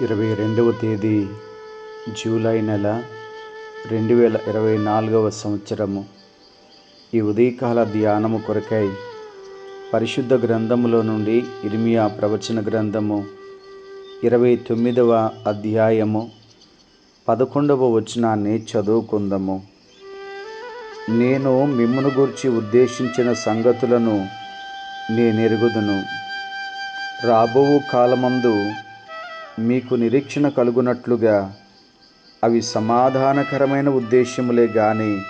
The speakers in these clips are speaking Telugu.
ఇరవై రెండవ తేదీ జూలై నెల రెండు వేల ఇరవై నాలుగవ సంవత్సరము. ఈ ఉదయకాల ధ్యానము కొరకై పరిశుద్ధ గ్రంథములో నుండి ఇర్మియా ప్రవచన గ్రంథము ఇరవై తొమ్మిదవ అధ్యాయము పదకొండవ వచనాన్ని చదువుకుందాము. నేను మిమ్మును గూర్చి ఉద్దేశించిన సంగతులను నేనెరుగుదును. రాబోవు కాలమందు మీకు నిరీక్షణ కలుగునట్లుగా అవి సమాధానకరమైన ఉద్దేశ్యములే గాని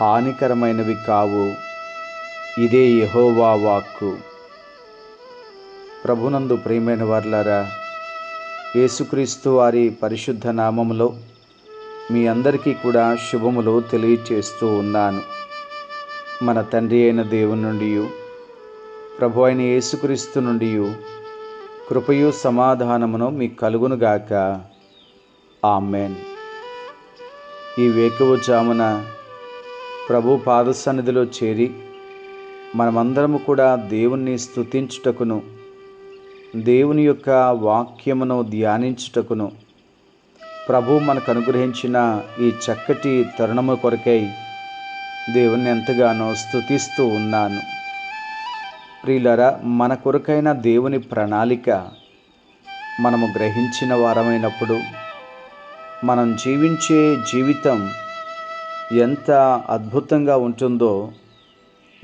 హానికరమైనవి కావు. ఇదే యెహోవా వాక్కు. ప్రభునందు ప్రియమైన వర్లారా యేసుక్రీస్తు వారి పరిశుద్ధ నామములో మీ అందరికీ కూడా శుభములు తెలియచేస్తూ ఉన్నాను. మన తండ్రి అయిన దేవుని నుండి ప్రభు అయిన యేసుక్రీస్తు నుండి కృపయు సమాధానమును మీకు కలుగునుగాక ఆమెన్. ఈ వేకువు జామున ప్రభు పాదసన్నిధిలో చేరి మనమందరము కూడా దేవుణ్ణి స్తుతించుటకును దేవుని యొక్క వాక్యమును ధ్యానించుటకును ప్రభు మనకు అనుగ్రహించిన ఈ చక్కటి తరుణము కొరకై దేవుణ్ణి ఎంతగానో స్తుతిస్తూ ఉన్నాను. ప్రియులరా మన కొరకైన దేవుని ప్రణాళిక మనము గ్రహించిన వారమైనప్పుడు మనం జీవించే జీవితం ఎంత అద్భుతంగా ఉంటుందో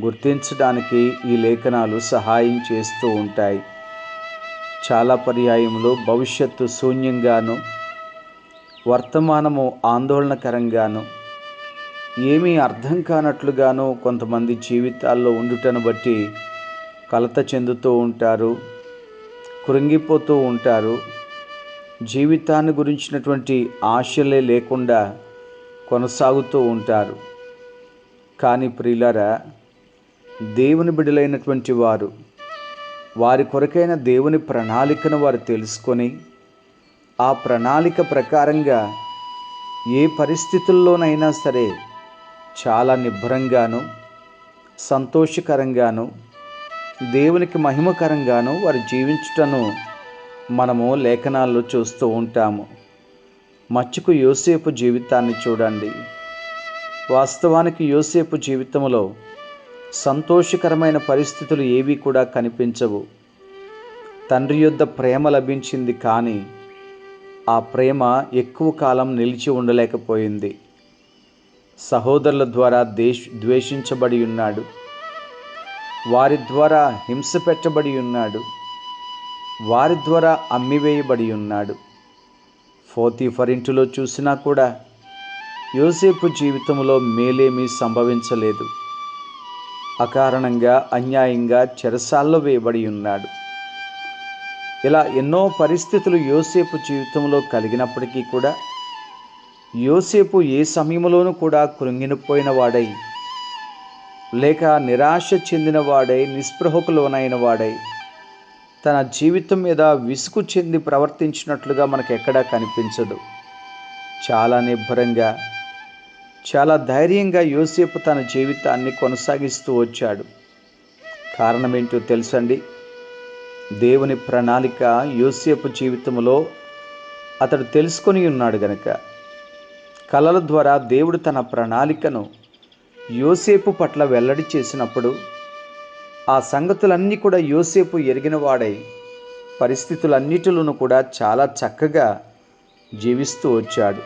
గుర్తించడానికి ఈ లేఖనాలు సహాయం చేస్తూ ఉంటాయి. చాలా పర్యాయంలో భవిష్యత్తు శూన్యంగాను వర్తమానము ఆందోళనకరంగాను ఏమీ అర్థం కానట్లుగాను కొంతమంది జీవితాల్లో ఉండుటను బట్టి కలత చెందుతూ ఉంటారు కృంగిపోతూ ఉంటారు. జీవితాన్ని గురించినటువంటి ఆశలే లేకుండా కొనసాగుతూ ఉంటారు. కానీ ప్రియులరా దేవుని బిడలైనటువంటి వారు వారి కొరకైన దేవుని ప్రణాళికను వారు తెలుసుకొని ఆ ప్రణాళిక ప్రకారంగా ఏ పరిస్థితుల్లోనైనా సరే చాలా నిబ్బరంగాను సంతోషకరంగాను దేవునికి మహిమకరంగాను వారు జీవించుటను మనము లేఖనాల్లో చూస్తూ ఉంటాము. మచ్చుకు యోసేపు జీవితాన్ని చూడండి. వాస్తవానికి యోసేపు జీవితంలో సంతోషకరమైన పరిస్థితులు ఏవి కూడా కనిపించవు. తండ్రి యొద్ద ప్రేమ లభించింది కానీ ఆ ప్రేమ ఎక్కువ కాలం నిలిచి ఉండలేకపోయింది. సహోదరుల ద్వారా దేశ్ ద్వేషించబడి ఉన్నాడు. వారి ద్వారా హింస పెట్టబడి ఉన్నాడు. వారి ద్వారా అమ్మివేయబడి ఉన్నాడు. ఫోర్తీఫర్ ఇంటిలో చూసినా కూడా యోసేపు జీవితంలో మేలేమీ సంభవించలేదు. అకారణంగా అన్యాయంగా చెరసాల్లో వేయబడి ఉన్నాడు. ఇలా ఎన్నో పరిస్థితులు యోసేపు జీవితంలో కలిగినప్పటికీ కూడా యోసేపు ఏ సమయంలోనూ కూడా కృంగినిపోయిన వాడై లేక నిరాశ చెందిన వాడై నిస్పృహకులోనైన వాడై తన జీవితం మీద విసుగు చెంది ప్రవర్తించినట్లుగా మనకు ఎక్కడా కనిపించదు. చాలా నిబ్బరంగా చాలా ధైర్యంగా యోసేపు తన జీవితాన్ని కొనసాగిస్తూ వచ్చాడు. కారణం ఏంటో తెలుసండి? దేవుని ప్రణాళిక యోసేపు జీవితంలో అతడు తెలుసుకొని ఉన్నాడు గనక. కళల ద్వారా దేవుడు తన ప్రణాళికను యోసేపు పట్ల వెల్లడి చేసినప్పుడు ఆ సంగతులన్నీ కూడా యోసేపు ఎరిగినవాడై పరిస్థితులన్నిటిలోనూ కూడా చాలా చక్కగా జీవిస్తూ వచ్చాడు.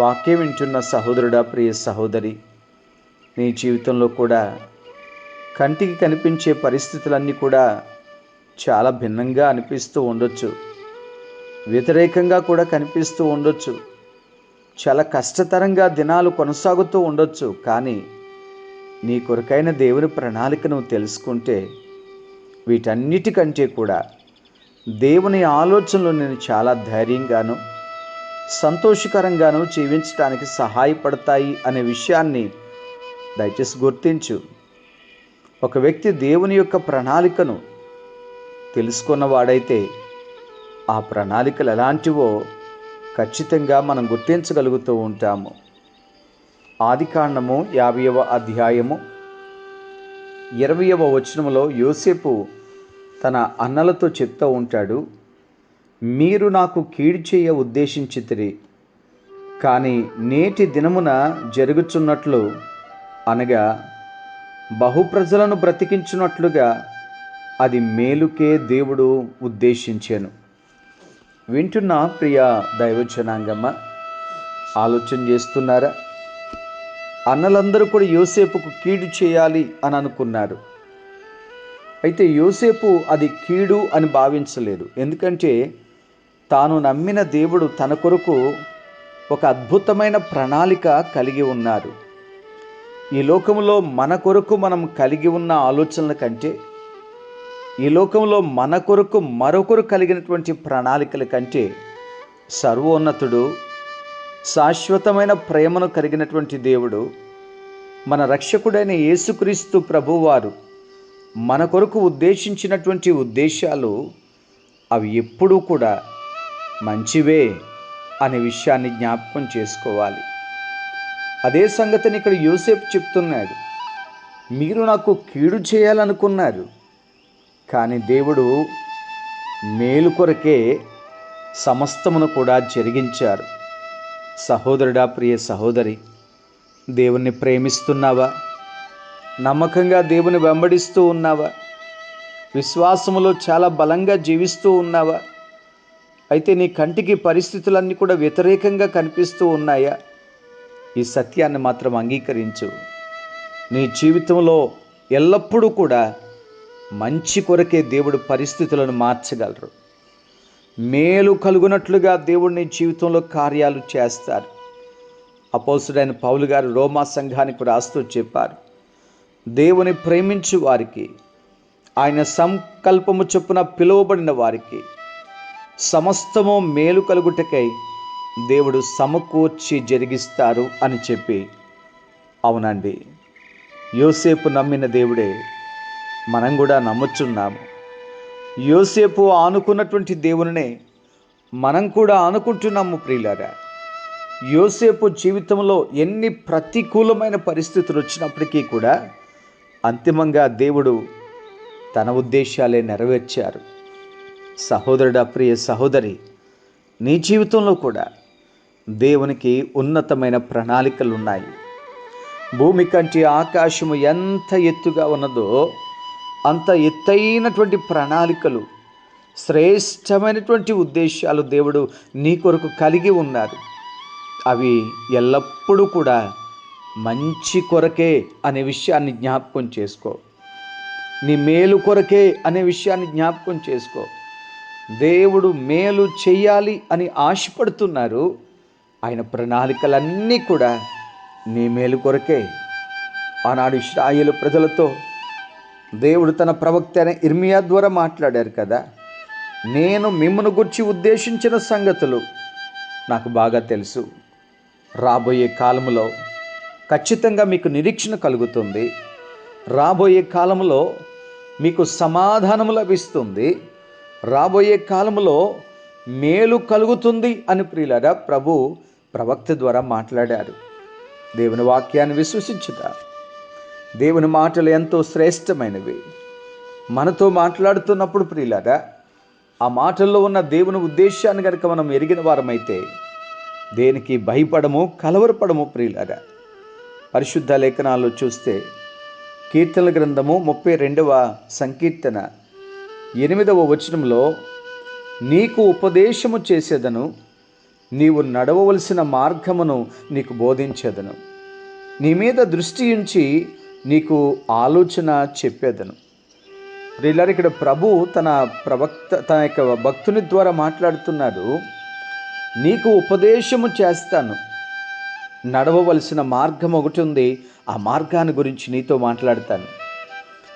వాక్యం వింటున్న సహోదరుడా ప్రియ సహోదరి నీ జీవితంలో కూడా కంటికి కనిపించే పరిస్థితులన్నీ కూడా చాలా భిన్నంగా అనిపిస్తూ ఉండొచ్చు. వ్యతిరేకంగా కూడా కనిపిస్తూ ఉండొచ్చు. చాలా కష్టతరంగా దినాలు కొనసాగుతూ ఉండొచ్చు కానీ నీ కొరకైన దేవుని ప్రణాళిక నువ్వు తెలుసుకుంటే వీటన్నిటికంటే కూడా దేవుని ఆలోచనలు నేను చాలా ధైర్యంగాను సంతోషకరంగాను జీవించడానికి సహాయపడతాయి అనే విషయాన్ని దయచేసి గుర్తించు. ఒక వ్యక్తి దేవుని యొక్క ప్రణాళికను తెలుసుకున్నవాడైతే ఆ ప్రణాళికలు ఎలాంటివో ఖచ్చితంగా మనం గుర్తించగలుగుతూ ఉంటాము. ఆదికాండము యాభైవ అధ్యాయము ఇరవయవ వచనములో యోసేపు తన అన్నలతో చెప్తూ ఉంటాడు మీరు నాకు కీడు చేయ ఉద్దేశించితిరి కానీ నేటి దినమున జరుగుచున్నట్లు అనగా బహుప్రజలను బ్రతికించున్నట్లుగా అది మేలుకే దేవుడు ఉద్దేశించాను. వింటున్న ప్రియ దైవజనాంగమ్మ ఆలోచన చేస్తున్నారా? అన్నలందరూ కూడా యోసేపుకు కీడు చేయాలి అని అనుకున్నారు. అయితే యోసేపు అది కీడు అని భావించలేదు. ఎందుకంటే తాను నమ్మిన దేవుడు తన కొరకు ఒక అద్భుతమైన ప్రణాళిక కలిగి ఉన్నారు. ఈ లోకంలో మన కొరకు మనం కలిగి ఉన్న ఆలోచనల కంటే ఈ లోకంలో మన కొరకు మరొకరు కలిగినటువంటి ప్రణాళికల కంటే సర్వోన్నతుడు శాశ్వతమైన ప్రేమను కలిగినటువంటి దేవుడు మన రక్షకుడైన యేసుక్రీస్తు ప్రభువారు మన కొరకు ఉద్దేశించినటువంటి ఉద్దేశాలు అవి ఎప్పుడూ కూడా మంచివే అనే విషయాన్ని జ్ఞాపకం చేసుకోవాలి. అదే సంగతిని ఇక్కడ యూసేఫ్ చెప్తున్నాడు. మీరు నాకు కీడు చేయాలనుకున్నారు. కానీ దేవుడు మేలు కొరకే సమస్తమును కూడా జరిగించారు. సహోదరుడా ప్రియ సహోదరి దేవుణ్ణి ప్రేమిస్తున్నావా? నమ్మకంగా దేవుని వెంబడిస్తూ ఉన్నావా? విశ్వాసములో చాలా బలంగా జీవిస్తూ ఉన్నావా? అయితే నీ కంటికి పరిస్థితులన్నీ కూడా వ్యతిరేకంగా కనిపిస్తూ ఉన్నాయా? ఈ సత్యాన్ని మాత్రం అంగీకరించు. నీ జీవితంలో ఎల్లప్పుడూ కూడా మంచి కొరకే దేవుడు పరిస్థితులను మార్చగలరు. మేలు కలుగునట్లుగా దేవుడిని జీవితంలో కార్యాలు చేస్తారు. అపోసుడైన పౌలు గారు రోమా సంఘానికి రాస్తూ చెప్పారు దేవుని ప్రేమించు వారికి ఆయన సంకల్పము చొప్పున పిలువబడిన వారికి సమస్తము మేలు కలుగుటకై దేవుడు సమకూర్చి జరిగిస్తారు అని చెప్పి. అవునండి యోసేపు నమ్మిన దేవుడే మనం కూడా నమ్ముచున్నాము యోసేపు ఆనుకున్నటువంటి దేవునినే మనం కూడా ఆనుకుంటున్నాము ప్రియులారా. యోసేపు జీవితంలో ఎన్ని ప్రతికూలమైన పరిస్థితులు వచ్చినప్పటికీ కూడా అంతిమంగా దేవుడు తన ఉద్దేశాలే నెరవేర్చారు. సహోదరుడా ప్రియ సహోదరి నీ జీవితంలో కూడా దేవునికి ఉన్నతమైన ప్రణాళికలు ఉన్నాయి భూమి కంటే ఆకాశము ఎంత ఎత్తుగా ఉన్నదో అంత ఎత్తైనటువంటి ప్రణాళికలు శ్రేష్టమైనటువంటి ఉద్దేశాలు దేవుడు నీ కొరకు కలిగి ఉన్నారు అవి ఎల్లప్పుడూ కూడా మంచి కొరకే అనే విషయాన్ని జ్ఞాపకం చేసుకో. నీ మేలు కొరకే అనే విషయాన్ని జ్ఞాపకం చేసుకో. దేవుడు మేలు చేయాలి అని ఆశపడుతున్నారు. ఆయన ప్రణాళికలన్నీ కూడా నీ మేలు కొరకే. ఆనాడు ఇస్రాయేలు ప్రజలతో దేవుడు తన ప్రవక్త అయిన ఇర్మియా ద్వారా మాట్లాడారు కదా. నేను మిమ్మను గుర్చి ఉద్దేశించిన సంగతులు నాకు బాగా తెలుసు. రాబోయే కాలంలో ఖచ్చితంగా మీకు నిరీక్షణ కలుగుతుంది. రాబోయే కాలంలో మీకు సమాధానము లభిస్తుంది. రాబోయే కాలంలో మేలు కలుగుతుంది అని ప్రియులరా ప్రభు ప్రవక్త ద్వారా మాట్లాడారు. దేవుని వాక్యాన్ని విశ్వసించుతారు దేవుని మాటలు ఎంతో శ్రేష్టమైనవి. మనతో మాట్లాడుతున్నప్పుడు ప్రియులారా ఆ మాటల్లో ఉన్న దేవుని ఉద్దేశాన్ని కనుక మనం ఎరిగిన వారమైతే దేనికి భయపడము కలవరపడము ప్రియులారా పరిశుద్ధ లేఖనాల్లో చూస్తే కీర్తన గ్రంథము ముప్పై రెండవ సంకీర్తన ఎనిమిదవ వచనంలో నీకు ఉపదేశము చేసేదను నీవు నడవవలసిన మార్గమును నీకు బోధించేదను. నీ మీద దృష్టి ఉంచి నీకు ఆలోచన చెప్పేదను. ప్రియులారు ఇక్కడ ప్రభు తన ప్రవక్త తన యొక్క భక్తుని ద్వారా మాట్లాడుతున్నాడు. నీకు ఉపదేశము చేస్తాను. నడవవలసిన మార్గం ఒకటి ఉంది. ఆ మార్గాన్ని గురించి నీతో మాట్లాడతాను.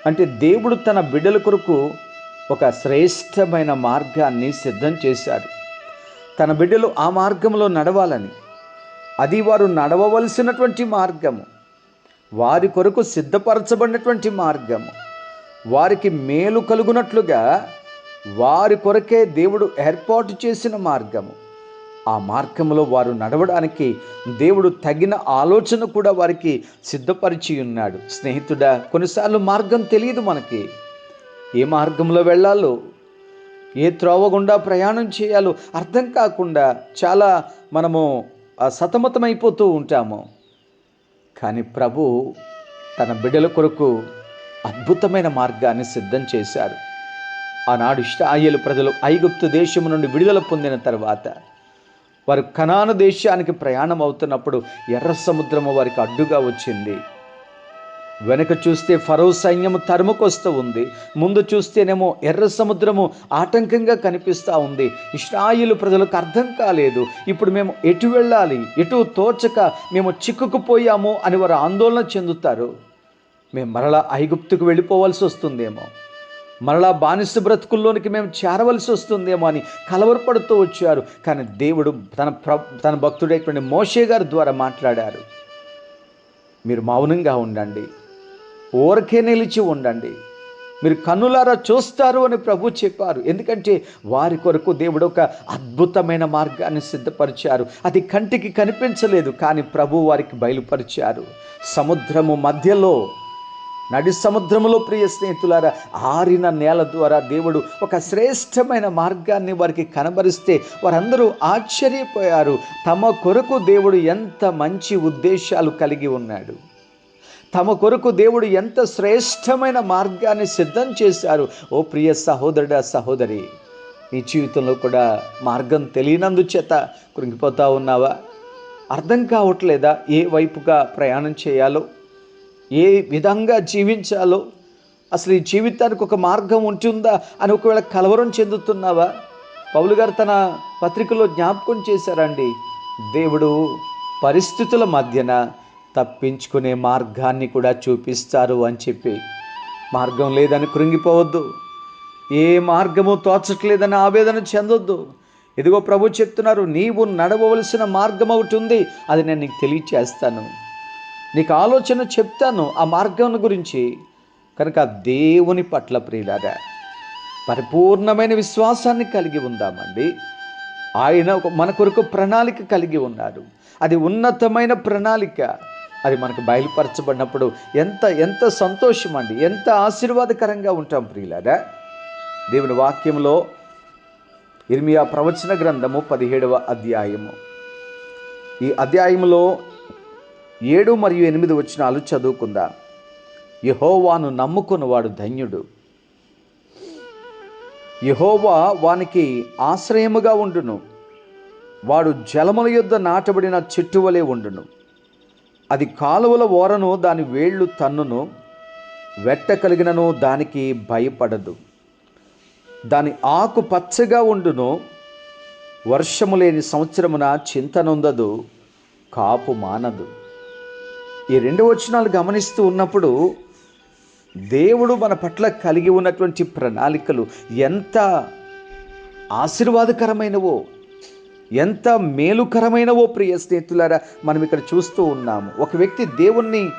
అంటే దేవుడు తన బిడ్డల కొరకు ఒక శ్రేష్టమైన మార్గాన్ని సిద్ధం చేశాడు. తన బిడ్డలు ఆ మార్గంలో నడవాలని. అది వారు నడవవలసినటువంటి మార్గము. వారి కొరకు సిద్ధపరచబడినటువంటి మార్గము వారికి మేలు కలుగునట్లుగా వారి కొరకే దేవుడు ఏర్పాటు చేసిన మార్గము ఆ మార్గంలో వారు నడవడానికి దేవుడు తగిన ఆలోచన కూడా వారికి సిద్ధపరిచి ఉన్నాడు. స్నేహితుడా కొన్నిసార్లు మార్గం తెలియదు మనకి. ఏ మార్గంలో వెళ్ళాలో ఏ త్రోవ గుండా ప్రయాణం చేయాలో అర్థం కాకుండా చాలా మనము సతమతమైపోతూ ఉంటాము. కానీ ప్రభు తన బిడ్డల కొరకు అద్భుతమైన మార్గాన్ని సిద్ధం చేశారు. ఆనాడు ఇష్టాయేలు ప్రజలు ఐగుప్తు దేశం నుండి విడుదల పొందిన తర్వాత వారు కనాను దేశానికి ప్రయాణం అవుతున్నప్పుడు ఎర్ర సముద్రము వారికి అడ్డుగా వచ్చింది. వెనక చూస్తే ఫరో సైన్యము తరుముకొస్తూ ఉంది. ముందు చూస్తేనేమో ఎర్ర సముద్రము ఆటంకంగా కనిపిస్తూ ఉంది. ఇస్రాయిలు ప్రజలకు అర్థం కాలేదు. ఇప్పుడు మేము ఎటు వెళ్ళాలి? ఎటు తోచక మేము చిక్కుకుపోయాము అని వారు ఆందోళన చెందుతారు. మేము మరలా ఐగుప్తుకు వెళ్ళిపోవాల్సి వస్తుందేమో? మరలా బానిస బ్రతుకుల్లోనికి మేము చేరవలసి వస్తుందేమో అని కలవరపడుతూ వచ్చారు. కానీ దేవుడు తన ప్ర తన భక్తుడైనటువంటి మోషే గారి ద్వారా మాట్లాడారు. మీరు మౌనంగా ఉండండి. ఊరకే నిలిచి ఉండండి. మీరు కన్నులారా చూస్తారు అని ప్రభు చెప్పారు. ఎందుకంటే వారి కొరకు దేవుడు ఒక అద్భుతమైన మార్గాన్ని సిద్ధపరిచారు. అది కంటికి కనిపించలేదు కానీ ప్రభు వారికి బయలుపరిచారు. సముద్రము మధ్యలో నడి సముద్రములో ప్రియ స్నేహితులారా ఆరిన నేల ద్వారా దేవుడు ఒక శ్రేష్టమైన మార్గాన్ని వారికి కనబరిస్తే వారందరూ ఆశ్చర్యపోయారు. తమ కొరకు దేవుడు ఎంత మంచి ఉద్దేశాలు కలిగి ఉన్నాడు. తమ కొరకు దేవుడు ఎంత శ్రేష్టమైన మార్గాన్ని సిద్ధం చేశారు. ఓ ప్రియ సహోదరుడా సహోదరి నీ జీవితంలో కూడా మార్గం తెలియనందు చేత కృంగిపోతా ఉన్నావా? అర్థం కావట్లేదా? ఏ వైపుగా ప్రయాణం చేయాలో? ఏ విధంగా జీవించాలో? అసలు ఈ జీవితానికి ఒక మార్గం ఉంటుందా అని ఒకవేళ కలవరం చెందుతున్నావా? పౌలు గారు తన పత్రికలో జ్ఞాపకం చేశారండి. దేవుడు పరిస్థితుల మధ్యన తప్పించుకునే మార్గాన్ని కూడా చూపిస్తారు అని చెప్పి. మార్గం లేదని కృంగిపోవద్దు. ఏ మార్గము తోచట్లేదని ఆవేదన చెందొద్దు. ఇదిగో ప్రభు చెప్తున్నారు నీవు నడవవలసిన మార్గం ఒకటి ఉంది అది నేను నీకు తెలియచేస్తాను. నీకు ఆలోచన చెప్తాను ఆ మార్గం గురించి. కనుక దేవుని పట్ల ప్రియులారా పరిపూర్ణమైన విశ్వాసాన్ని కలిగి ఉందామండి. ఆయన ఒక మన కొరకు ప్రణాళిక కలిగి ఉన్నారు. అది ఉన్నతమైన ప్రణాళిక. అది మనకు బయలుపరచబడినప్పుడు ఎంత ఎంత సంతోషం అండి ఎంత ఆశీర్వాదకరంగా ఉంటాం ప్రియులారా. దేవుని వాక్యంలో ఇర్మియా ప్రవచన గ్రంథము పదిహేడవ అధ్యాయము. ఈ అధ్యాయంలో ఏడు మరియు ఎనిమిది వచనాలు చదువుకుందాం. యహోవాను నమ్ముకున్నవాడు ధన్యుడు. యహోవా వానికి ఆశ్రయముగా ఉండును. వాడు జలముల యొద్ద నాటబడిన చెట్టు వలె ఉండును. అది కాలువల ఓరను దాని వేళ్ళు తన్నును వెట్ట కలిగినను దానికి భయపడదు. దాని ఆకు పచ్చగా ఉండును వర్షము లేని సంవత్సరమున చింతనుందదు కాపు మానదు. ఈ రెండు వచనాలు గమనిస్తూ ఉన్నప్పుడు దేవుడు మన పట్ల కలిగి ఉన్నటువంటి ప్రణాళికలు ఎంత ఆశీర్వాదకరమైనవో ఎంత మేలుకరమైనవో ప్రియ స్నేహితులారా మనం ఇక్కడ చూస్తూ ఉన్నాము. ఒక వ్యక్తి దేవుణ్ణి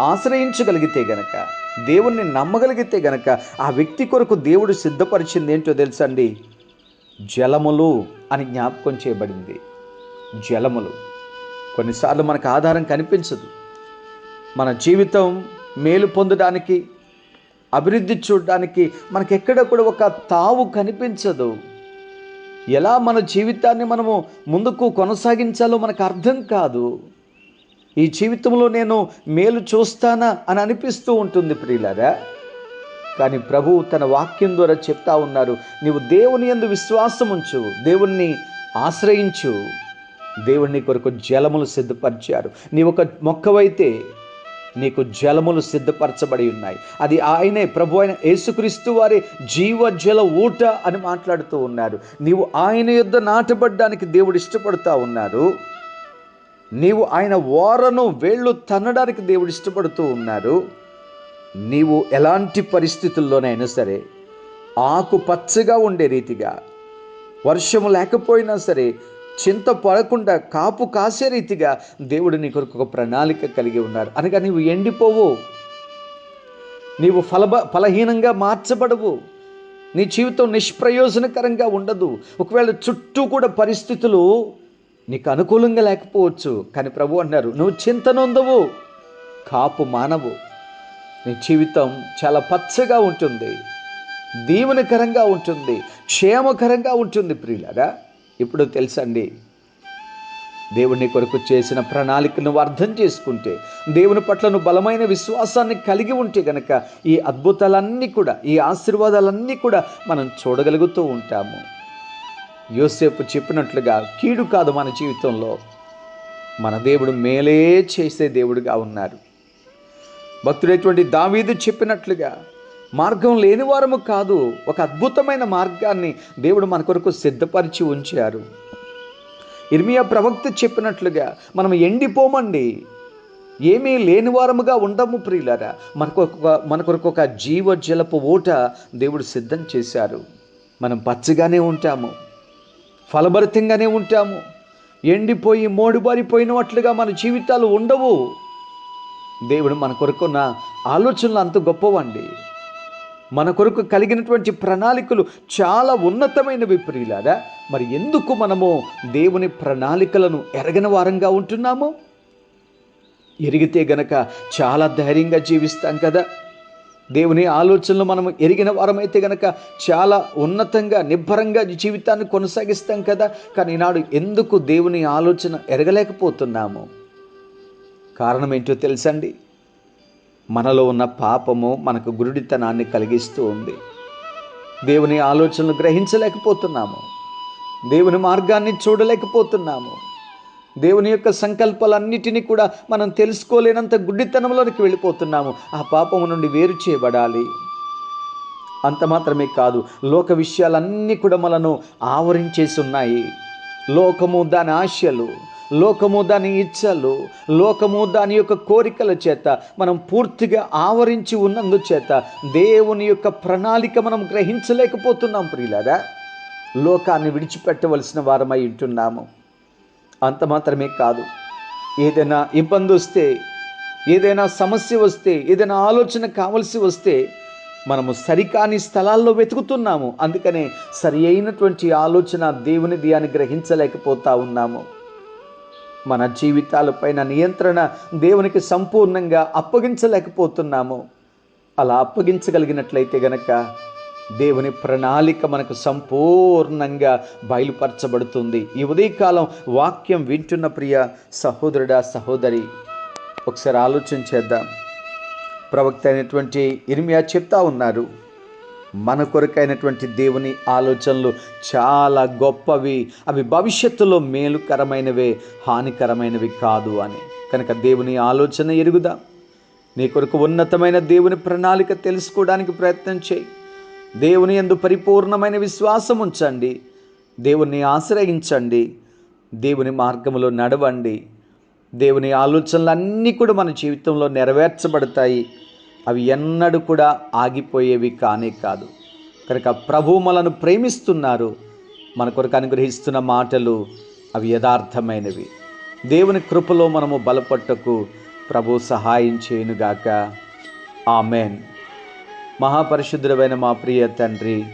ఆశ్రయించగలిగితే గనక దేవుణ్ణి నమ్మగలిగితే గనక ఆ వ్యక్తి కొరకు దేవుడు సిద్ధపరిచింది ఏంటో తెలుసండి జలములు అని జ్ఞాపకం చేయబడింది. జలములు. కొన్నిసార్లు మనకు ఆధారం కనిపించదు. మన జీవితం మేలు పొందడానికి అభివృద్ధి చూడడానికి మనకెక్కడ ఎక్కడ కూడా ఒక తావు కనిపించదు. ఎలా మన జీవితాన్ని మనము ముందుకు కొనసాగించాలో మనకు అర్థం కాదు. ఈ జీవితంలో నేను మేలు చూస్తానా అని అనిపిస్తూ ఉంటుంది ప్రియులారా. కానీ ప్రభు తన వాక్యం ద్వారా చెప్తా ఉన్నారు నీవు దేవుని యందు విశ్వాసం ఉంచు దేవుణ్ణి ఆశ్రయించు. దేవుణ్ణి కొరకు జలములు సిద్ధపరిచారు. నీ ఒక మొక్కవైతే నీకు జలములు సిద్ధపరచబడి ఉన్నాయి. అది ఆయనే ప్రభు అయిన యేసుక్రీస్తు వారి జీవ జల ఊట అని మాట్లాడుతూ ఉన్నారు. నీవు ఆయన యుద్ధ నాటబడ్డానికి దేవుడు ఇష్టపడుతూ ఉన్నారు. నీవు ఆయన ఓరను వేళ్ళు తన్నడానికి దేవుడు ఇష్టపడుతూ ఉన్నారు. నీవు ఎలాంటి పరిస్థితుల్లోనైనా సరే ఆకు పచ్చగా ఉండే రీతిగా వర్షము లేకపోయినా సరే చింత పడకుండా కాపు కాసే రీతిగా దేవుడు నీ కొరకు ఒక ప్రణాళిక కలిగి ఉన్నారు. అనగా నీవు ఎండిపోవు. నీవు ఫలబ ఫలహీనంగా మార్చబడవు. నీ జీవితం నిష్ప్రయోజనకరంగా ఉండదు. ఒకవేళ చుట్టూ కూడా పరిస్థితులు నీకు అనుకూలంగా లేకపోవచ్చు. కానీ ప్రభు అన్నారు నువ్వు చింతనొందవు కాపు మానవు. నీ జీవితం చాలా పచ్చగా ఉంటుంది. దీవెనకరంగా ఉంటుంది. క్షేమకరంగా ఉంటుంది ప్రియులరా. ఇప్పుడు తెలుసండి దేవుని కొరకు చేసిన ప్రణాళికను నువ్వు అర్థం చేసుకుంటే దేవుని పట్ల నువ్వు బలమైన విశ్వాసాన్ని కలిగి ఉంటే గనక ఈ అద్భుతాలన్నీ కూడా ఈ ఆశీర్వాదాలన్నీ కూడా మనం చూడగలుగుతూ ఉంటాము. యోసేపు చెప్పినట్లుగా కీడు కాదు మన జీవితంలో. మన దేవుడు మేలే చేసే దేవుడుగా ఉన్నారు. భక్తుడైనటువంటి దావీదు చెప్పినట్లుగా మార్గం లేని వారము కాదు. ఒక అద్భుతమైన మార్గాన్ని దేవుడు మన కొరకు సిద్ధపరిచి ఉంచారు. ఇర్మియా ప్రవక్త చెప్పినట్లుగా మనం ఎండిపోమండి. ఏమీ లేని వారముగా ఉండము ప్రియులారా. మనకు ఒక మన కొరకు ఒక జీవ జలపు ఓట దేవుడు సిద్ధం చేశారు. మనం పచ్చగానే ఉంటాము. ఫలభరితంగానే ఉంటాము. ఎండిపోయి మోడుబారిపోయినట్లుగా మన జీవితాలు ఉండవు. దేవుడు మన కొరకున్న ఆలోచనలు అంత గొప్పవండి. మన కొరకు కలిగినటువంటి ప్రణాళికలు చాలా ఉన్నతమైనవి ప్రియులారా. మరి ఎందుకు మనము దేవుని ప్రణాళికలను ఎరగని వారంగా ఉంటున్నాము? ఎరిగితే గనక చాలా ధైర్యంగా జీవిస్తాం కదా. దేవుని ఆలోచనలు మనం ఎరిగిన వారమైతే గనక చాలా ఉన్నతంగా నిబ్బరంగా జీవితాన్ని కొనసాగిస్తాం కదా. కానీ ఈనాడు ఎందుకు దేవుని ఆలోచన ఎరగలేకపోతున్నాము? కారణం ఏంటో తెలుసండి? మనలో ఉన్న పాపము మనకు గురుడితనాన్ని కలిగిస్తూ ఉంది. దేవుని ఆలోచనలు గ్రహించలేకపోతున్నాము. దేవుని మార్గాన్ని చూడలేకపోతున్నాము. దేవుని యొక్క సంకల్పాలన్నిటినీ కూడా మనం తెలుసుకోలేనంత గుడ్డితనంలోనికి వెళ్ళిపోతున్నాము. ఆ పాపము నుండి వేరు చేయబడాలి. అంత మాత్రమే కాదు లోక విషయాలన్నీ కూడా మనను ఆవరించేసి ఉన్నాయి. లోకము దాని ఆశలు లోకము దాని ఇచ్చలు లోకము దాని యొక్క కోరికల చేత మనం పూర్తిగా ఆవరించి ఉన్నందు చేత దేవుని యొక్క ప్రణాళిక మనం గ్రహించలేకపోతున్నాం ప్రియులారా. లోకాన్ని విడిచిపెట్టవలసిన వారమై ఉంటున్నాము. అంత మాత్రమే కాదు. ఏదైనా ఇబ్బంది వస్తే ఏదైనా సమస్య వస్తే ఏదైనా ఆలోచన కావలసి వస్తే మనము సరికాని స్థలాల్లో వెతుకుతున్నాము. అందుకనే సరి అయినటువంటి ఆలోచన దేవునిది అని గ్రహించలేకపోతా ఉన్నాము. మన జీవితాలపైన నియంత్రణ దేవునికి సంపూర్ణంగా అప్పగించలేకపోతున్నాము. అలా అప్పగించగలిగినట్లయితే గనక దేవుని ప్రణాళిక మనకు సంపూర్ణంగా బయలుపరచబడుతుంది. ఈ ఉదయకాలం వాక్యం వింటున్న ప్రియ సహోదరుడా సహోదరి ఒకసారి ఆలోచన చేద్దాం. ప్రవక్త అయినటువంటి ఇర్మియా చెప్తా ఉన్నారు. మన కొరకైనటువంటి దేవుని ఆలోచనలు చాలా గొప్పవి. అవి భవిష్యత్తులో మేలుకరమైనవే హానికరమైనవి కాదు అని. కనుక దేవుని ఆలోచన ఎరుగుదా? నీ కొరకు ఉన్నతమైన దేవుని ప్రణాళిక తెలుసుకోవడానికి ప్రయత్నం చేయి. దేవుని ఎందు పరిపూర్ణమైన విశ్వాసం ఉంచండి. దేవుణ్ణి ఆశ్రయించండి. దేవుని మార్గంలో నడవండి. దేవుని ఆలోచనలు అన్నీ కూడా మన జీవితంలో నెరవేర్చబడతాయి. అవి ఎన్నడూ కూడా ఆగిపోయేవి కానే కాదు. కనుక ప్రభు మనను ప్రేమిస్తున్నారు. మన కొరకు అనుగ్రహిస్తున్న మాటలు అవి యథార్థమైనవి. దేవుని కృపలో మనము బలపట్టకు ప్రభు సహాయం చేయనుగాక. ఆమెన్. మహాపరిశుద్ధుడమైన మా ప్రియ తండ్రి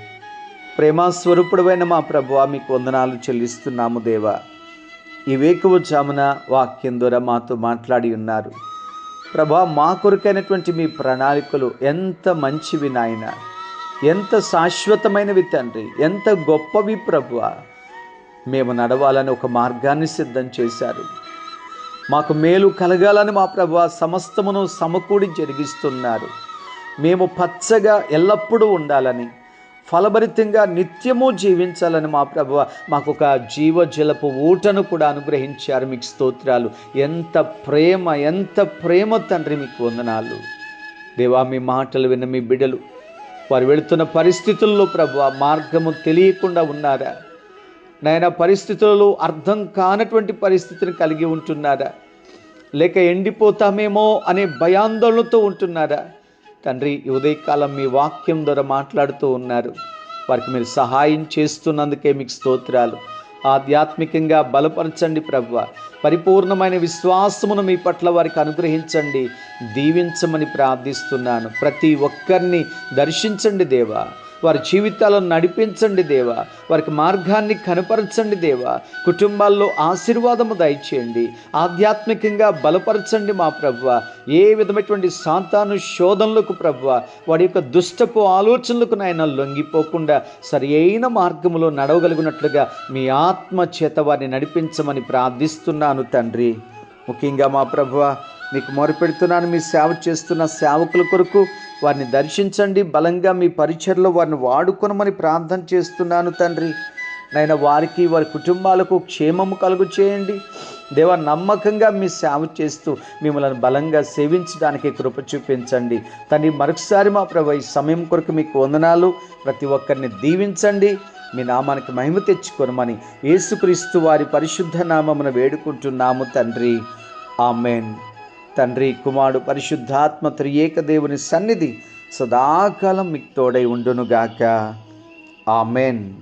ప్రేమాస్వరూపుడమైన మా ప్రభు మీకు వందనాలు చెల్లిస్తున్నాము దేవా. ఈ వేకువ జామున వాక్యం ద్వారా మాతో మాట్లాడి ఉన్నారు. ప్రభా మా కొరకైనటువంటి మీ ప్రణాళికలు ఎంత మంచివి నాయన. ఎంత శాశ్వతమైనవి తండ్రి. ఎంత గొప్పవి ప్రభువ మేము నడవాలని ఒక మార్గాన్ని సిద్ధం చేశారు. మాకు మేలు కలగాలని మా ప్రభు సమస్తమును సమకూడి జరిగిస్తున్నారు. మేము పచ్చగా ఎల్లప్పుడూ ఉండాలని ఫలభరితంగా నిత్యము జీవించాలని మా ప్రభు మాకు ఒక జీవజలపు ఊటను కూడా అనుగ్రహించారు మీకు స్తోత్రాలు. ఎంత ప్రేమ ఎంత ప్రేమ తండ్రి మీకు వందనాలు. దేవా మీ మాటలు విన్న మీ బిడ్డలు వారు వెళుతున్న పరిస్థితుల్లో ప్రభు ఆ మార్గము తెలియకుండా ఉన్నారా? నాయన పరిస్థితులలో అర్థం కానటువంటి పరిస్థితిని కలిగి ఉంటున్నారా? లేక ఎండిపోతామేమో అనే భయాందోళనతో ఉంటున్నారా? తండ్రి ఉదయకాలం మీ వాక్యం ద్వారా మాట్లాడుతూ ఉన్నారు. వారికి మీరు సహాయం చేస్తున్నందుకే మీకు స్తోత్రాలు. ఆధ్యాత్మికంగా బలపరచండి ప్రభు పరిపూర్ణమైన విశ్వాసమును మీ పట్ల వారికి అనుగ్రహించండి. దీవించమని ప్రార్థిస్తున్నాను. ప్రతి ఒక్కరిని దర్శించండి దేవా. వారి జీవితాలను నడిపించండి దేవా. వారికి మార్గాన్ని కనపరచండి దేవా. కుటుంబాల్లో ఆశీర్వాదము దయచేయండి. ఆధ్యాత్మికంగా బలపరచండి మా ప్రభువ. ఏ విధమైనటువంటి సాతాను శోధనలకు ప్రభువ వాడి యొక్క దుష్టపు ఆలోచనలకు నాయన లొంగిపోకుండా సరి అయిన మార్గములో నడవగలిగినట్లుగా మీ ఆత్మ చేత వారిని నడిపించమని ప్రార్థిస్తున్నాను తండ్రి. ముఖ్యంగా మా ప్రభువ మీకు మొరపెడుతున్నాను మీ సేవ చేస్తున్న సేవకుల కొరకు వారిని దర్శించండి. బలంగా మీ పరిచయలో వారిని వాడుకొనమని ప్రార్థన చేస్తున్నాను తండ్రి. నాయన వారికి వారి కుటుంబాలకు క్షేమము కలుగు చేయండి. దేవ నమ్మకంగా మీ సేవ చేస్తూ మిమ్మల్ని బలంగా సేవించడానికి కృప చూపించండి. తండ్రి మరొకసారి మా ప్రభు ఈ సమయం కొరకు మీకు వందనాలు. ప్రతి ఒక్కరిని దీవించండి. మీ నామానికి మహిమ తెచ్చుకొనమని యేసుక్రీస్తు వారి పరిశుద్ధ నామమున వేడుకుంటున్నాము తండ్రి. ఆమెన్. తండ్రి కుమారుడు పరిశుద్ధాత్మ త్రియేక దేవుని సన్నిధి సదాకాలం మీకు తోడై ఉండునుగాక. ఆమెన్.